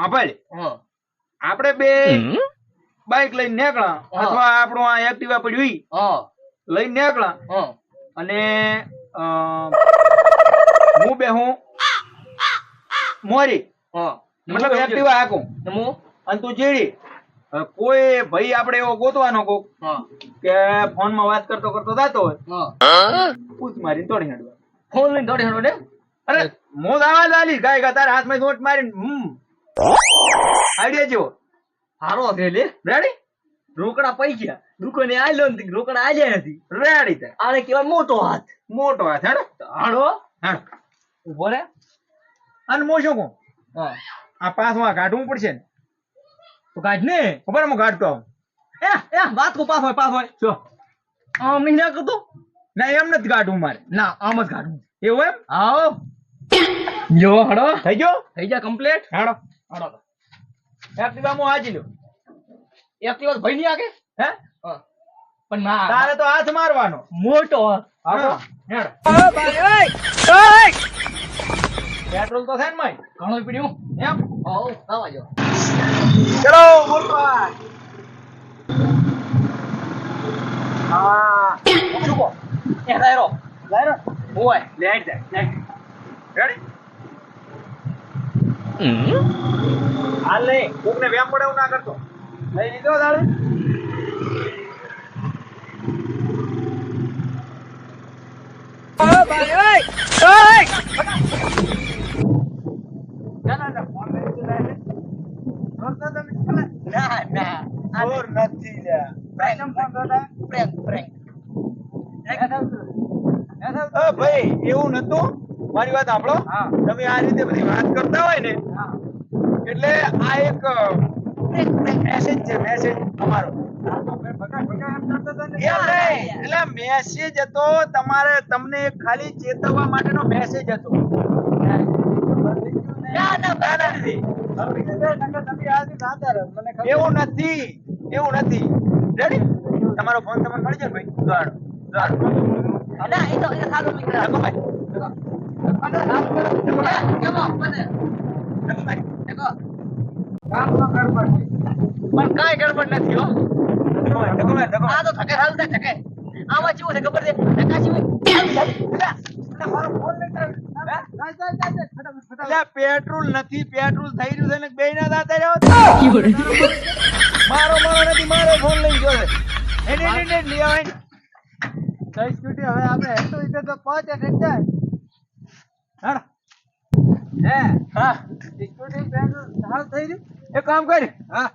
આભાઈ હા. આપણે બે બાઇક લઈને નીકળા અથવા આપણું આ એક્ટિવા પડ્યું લઈને નીકળા અને હું બે હું મોરી. મતલબ એક્ટિવા હાકું અને તું જીડી. કોઈ ભાઈ આપણે એવો ગોતવાનો કોક કે કે ફોનમાં વાત કરતો કરતો જાતો હોય. પૂછ મારી તોડી નાખવા ફોન લઈને દોડી હેડો ને? અરે હું આવાજ લાલી. ગાય ગા તારા હાથમાં નોટ મારીને હમ. આઈડિયા જો હારો છે લે. રેડી રોકડા પૈસા દુકાને આલ્યો ને રોકડા આલ્યા નથી. રેડી થાય. આને કેવાય મોટો હાથ. મોટો હાથ હેડો. હાડો. હેડો. ઊભો રે. અને હું. શું કહું આ પાસમાં કાઢવું પડશે ને. તો કાઢ ને. ખબર હું કાઢતો આવું. એ એ વાત કો પાસ હોય પાસ હોય. જો. આમ નહીં ના કરતો? ના એમ નથી કાઢવું મારે. ના આમ જ કાઢવું એવું એમ? આવો. જો હડો. થઈ ગયો? થઈ ગયા કમ્પ્લીટ હેડો. હડો એક્ટિવા હું હાજી લ્યો. એક ભાઈ નહીં આગે? હે? પણ ના તારે તો હાથ મારવાનો. મોટો. પેટ્રોલ તો છે ને માય ઘણો પીડ્યું. એમ? આવો આવા જો. ચલો હા. એ લેટ જાય રેડી હાલ નહીં કોકને વ્યામ પડે એવું ના કરતો. લઈ લીધો તારે ભાઈ એવું નતું? મારી વાત સાંભળો. તમે આ રીતે બધી વાત કરતા હોય ને એટલે આ એક મેસેજ છે મેસેજ અમારો. એટલે મેસેજ હતો તમારે તમને ખાલી ચેતવવા માટેનો મેસેજ હતો. એવું નથી એવું નથી. રેડી તમારો ફોન તમને મળી જાય ભાઈ? સારું છે પણ કાંઈ ગડબડ નથી હાલ થાય થકે આમાં કેવું છે પેટ્રોલ નથી, પેટ્રોલ થઈ રહ્યું છે ને બે ના દાતા રહ્યો મારો મારો નથી, મારો ફોન લઈ ગયો છે. કઈ સ્કૂટી હવે આપણે હેઠો ઈટો તો પહોંચે ને જાય હેડો. હે હા સ્કૂટી હાલ થઈ રહ્યું એક કામ કર હા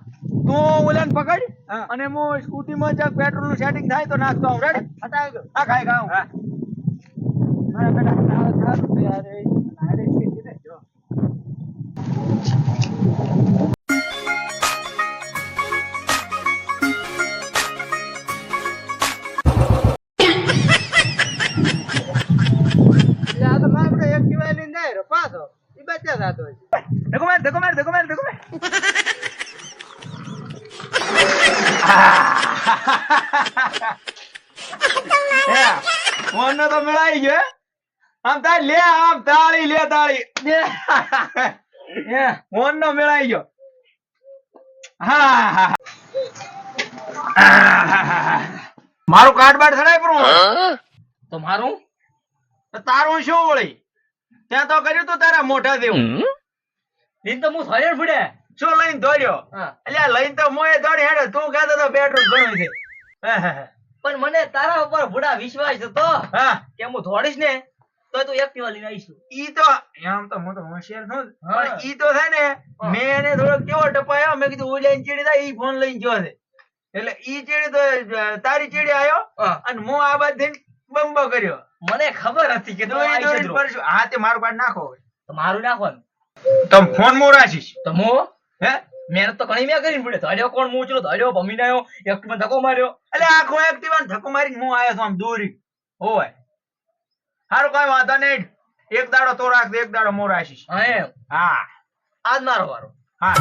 તું ઓલાને પકડ અને હું સ્કૂટી માં જ્યાં પેટ્રોલનું સેટિંગ થાય તો નાખતો આવું રેડી હટાવી ગયો હા ખાઈ ખાઉં હા મારા બેટા સારું સારું યાર ફોનનો તો મેળાઈ ગયો આમ તાર લે આમ તાળી લે તાળી. લે. હે, મેળાઈ ગયો. હા હા, હા. મારું કાર્ડ સડાય પણ તો મારું? તારું શું વળી? ત્યાં તો કર્યું તું તારા મોઢા દેવું તો હું થયેલ ફડે. શું લઈને દોડ્યો? હા. એટલે લઈને તો મોએ દોડી હેડે તું કહેતો તો પેટ્રોલ ઘણું છે. હા, હા, પણ મને તારા ઉપર ભૂડા વિશ્વાસ હતો. કે હું દોડીશ ને તો તું એક્ટિવા લઈને આવીશું. ઈ તો એમ તો હું તો હોશિયાર છું પણ ઈ તો છે ને. મેં એને થોડો કેવો ટપાયો મેં કીધું ઓલા ચીડી થાય ઈ ફોન લઈને ગયો છે. એટલે ઈ ચીડી તો તારી ચીડી આયો અને હું આ બાદ થઈને બંબો કર્યો. મને ખબર હતી કે તું દોડી આવી પરશું. હા તે મારું કાર્ડ નાખો મારું નાખવાનું તમે ફોન મો રાખીશ. તો હે? મહેનત તો ઘણી મેં કરી પડે. ધડ્યો કોણ મૂચલો ધડ્યો ભમીને આવ્યો એક્ટિવા ધક્કો માર્યો. એટલે આખો એક્ટિવા ધક્કો મારીને હું આવ્યો છું આમ દોરી. હોય સારું કઈ વાંધો નહીં. એક દાડો તો રાખ એક દાડો મો રાખીશ. હા હા. આજ મારો વારો. હા.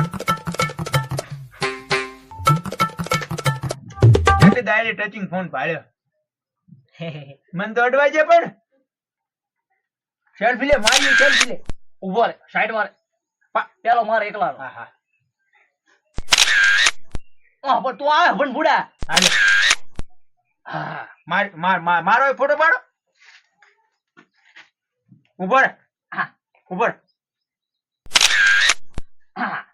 એટલે દાડે ટચિંગ ફોન પાડ્યો મને તો અડવાઈ છે પણ. સેલ્ફી લે મારી સેલ્ફી લે. ઊભો રે સાઈડ મારે પેલો મારે એકલાનો. હા હા હા. પણ તું આવે પણ બુડા. હાલો. માર માર માર મારો ફોટો પાડો. ઊભો રે. હા. ઊભો રે. હા.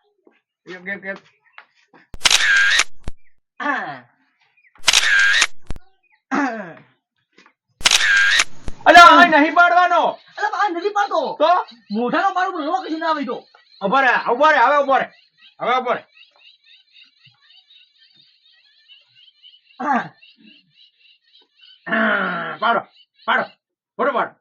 હા. અલ્યા નહીં પાડવાનો. અરે બા નથી પાડતો. તો? મોઢાનો પાડું લોકેશન ના આવી તો ઊભો રે ઊભો રે હવે ઊભો રે. હવે ઊભો રે. પાડો પાડો ફોટો પાડો.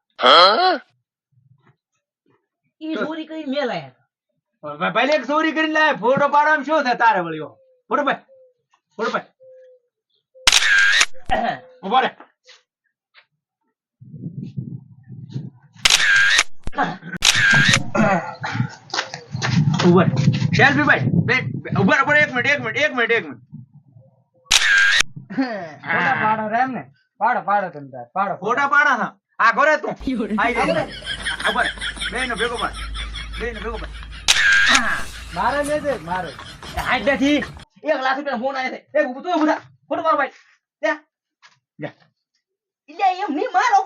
ઈ ચોરી કરી મે લાયા ભલે ચોરી કરી લાય ફોટો પાડવામાં શું છે તારે વળ્યો ફોટો ભાઈ ફોટો ભાઈ ઊભા રે. ઊભા સેલ્ફી ભાઈ ઊભા ઊભો એક મિનિટ એક મિનિટ એક મિનિટ એક મિનિટ. ફોટા પાડો રે એમ ને પાડો પાડો તમે તાર પાડો ફોટા. પાડા ના. આ ઘરે તું. આઈ જા. આ ઊભો રે બે નો ભેગો પાડ. બે નો ભેગો પાડ. મારે ને દે મારે. હાઈટ નથી એક લાખ રૂપિયા ફોન આવ્યા છે. એક તું બધા ફોટો મારો ભાઈ. એમ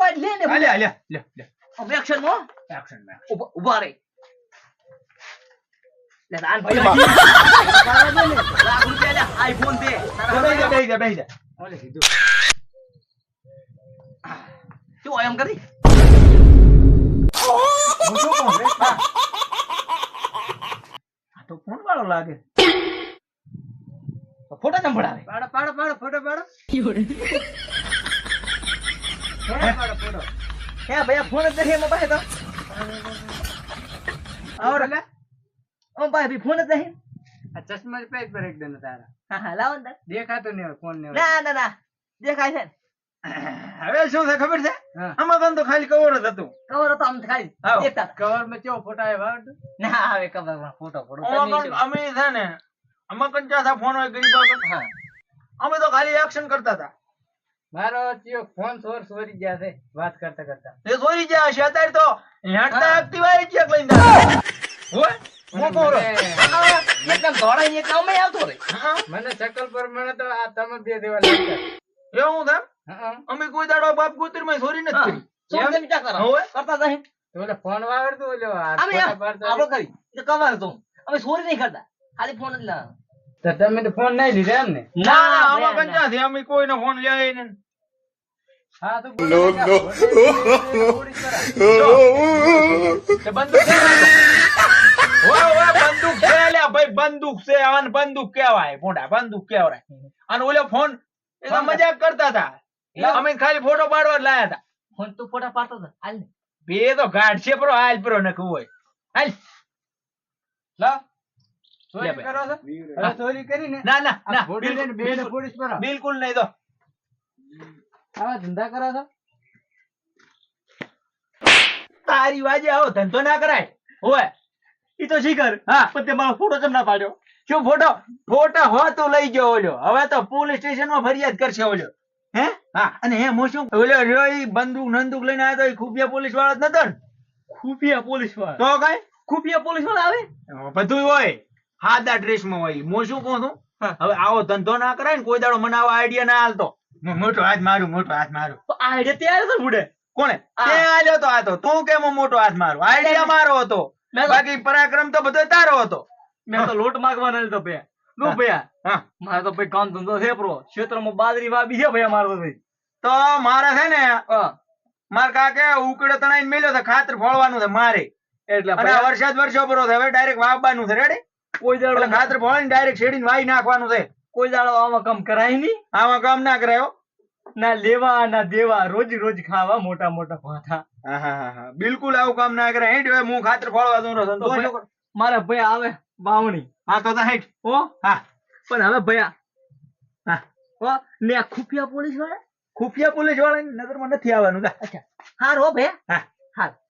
ભાઈ લે ને. લે લે લે લે. એક્શનમાં? એક્શન મે. ઊભા ઊભા રહે લે આન ભાઈ લાખ રૂપિયા લે આઈફોન દે તારા જા સીધું. શું એમ કરી? તો ફોન વાળો લાગે ફોટા પાડો પાડો પાડો ફોટો પાડો. પાડો ફોટો. હે ભૈયા ફોન જ નથી એમાં પાસે તો. આવો લે ઓ ભાઈ ભી ફોન જ નહીં? આ ચશ્મા જ પેજ પર એકદમ તારા. હા હા લાવો ને દેખાતો નહીં હોય ફોન ને ના ના ના. દેખાય છે હવે શું છે ખબર છે? આમાં તો ખાલી કવર જ હતું. કવર હતો આમ ખાલી. હતા. કવરમાં કેવો ફોટો આવ્યો ના આવે કવરમાં ફોટો ફોટો અમે છે ને અમે કંચા થા ફોન હોય ગરીબ હા. અમે તો ખાલી એક્શન કરતા હતા. મારો ચિયો ફોન સોર સોરી ગયા છે વાત કરતા કરતા. એ સોરી ગયા છે અત્યારે તો હેડતા એક્ટિવા ચેક લઈને જતા. હોય ને અમે આવતો રે હા, મને શકલ પર મને તો આ તમે બે દેવા એવું છે અમે કોઈ દાડો બાપ ગોતરમાં સોરી નથી કરી? કરતા નહીં તો ફોન વાવડતું ઓલો આ અમે ફોટા એમ, પાડતા આપણો કરી એ તો અમે ચોરી નહીં કરતા ખાલી ફોન જ લાવવાનો. તમે તો ફોન નહીં લીધા એમ ને ના ના ના, આમાં કંચા અમે કોઈને ફોન લે નહીં હા તો નો નો તે બંદૂક છે ને? લ્યા, ભાઈ બંદૂક છે આને બંદૂક કહેવાય. ભોંડા બંદૂક કહેવાય. અને ઓલો ફોન એ તો મજાક કરતા હતા. અમે ખાલી ફોટો પાડવા જ લાયા હતા. ફોન તું ફોટો પાડતો હતો. હાલ ને. બે તો ગાઢ છે પ્રો હાલ પ્રો નખવું હોય. હાલ. લા. ના? ના ના ને બિલકુલ બિલકુલ નહીં તો. આવા ધંધા કરો છો? તારી વાજે આવો ધંધો ના કરાય. હોય ઈ તો જીગર. હા. પણ તે મારો ફોટો કેમ ના પાડ્યો? શું ફોટો? ફોટો હો તો લઈ ગયો ઓલ્યો હવે તો પોલીસ સ્ટેશનમાં ફરિયાદ કરશે ઓલ્યો હે? હા. અને હે હું શું? ઓલ્યો રહ્યો ઈ બંદૂક નંદૂક લઈને આવ્યો તો ઈ ખુફિયા પોલીસ વાળો જ નતો ને. ખુફિયા પોલીસવાળા તો કઈ? ખુફિયા પોલીસવાળા આવે બધું હોય. હાદા ડ્રેસમાં હોય. હું શું કહું છું? હવે આવો ધંધો ના કરાય ને કોઈ દાડો મને આવો આઈડિયા ના હાલતો મોટો હાથ મારું મોટો હાથ મારું. આઈડિયા ત્યારે હતો બુડે? કોણે? હા. તે આલ્યો તો આ તો. તું કેમ મોટો હાથ મારું? આઈડિયા મારો હતો. તો- બાકી પરાક્રમ તો બધો તારો હતો. મેં તો લોટ માગવાનો હતો ભૈયા નો ભયા હા. મારે તો ભાઈ કામ ધંધો છે પ્રો. ક્ષેત્રમાં બાદરી વાબી છે ભયા મારો ભાઈ. તો મારે છે ને માર કાકે ઉકડે તણાઈ મેલ્યો છે ખાતર ફોળવાનું છે મારે. એટલે અને વરસાદ વર્ષો પરો છે હવે ડાયરેક્ટ વાવવાનું છે રેડી કોઈ દાડો ખાતર ફોળીને ડાયરેક્ટ શેડીને વાઈ નાખવાનું છે. કોઈ દાડો આમાં કામ કરાય નહીં? આમાં કામ ના કરાયો. ના લેવા ના દેવા રોજ રોજ ખાવા મોટા મોટા ભાથા. હા હા હા હા. બિલકુલ આવું કામ ના કરે. હેડ હું ખાતર ફોડવા દઉં તો મારા ભાઈ આવે બાવણી હા તો તા હેડ. હો? હા. પણ હવે ભૈયા હા. ઓ ને આ ખુફિયા પોલીસવાળા ખુફિયા પોલીસ વાળાની નગરમાં નથી આવવાનું. જા. હાર હો ભૈયા હા. હાર.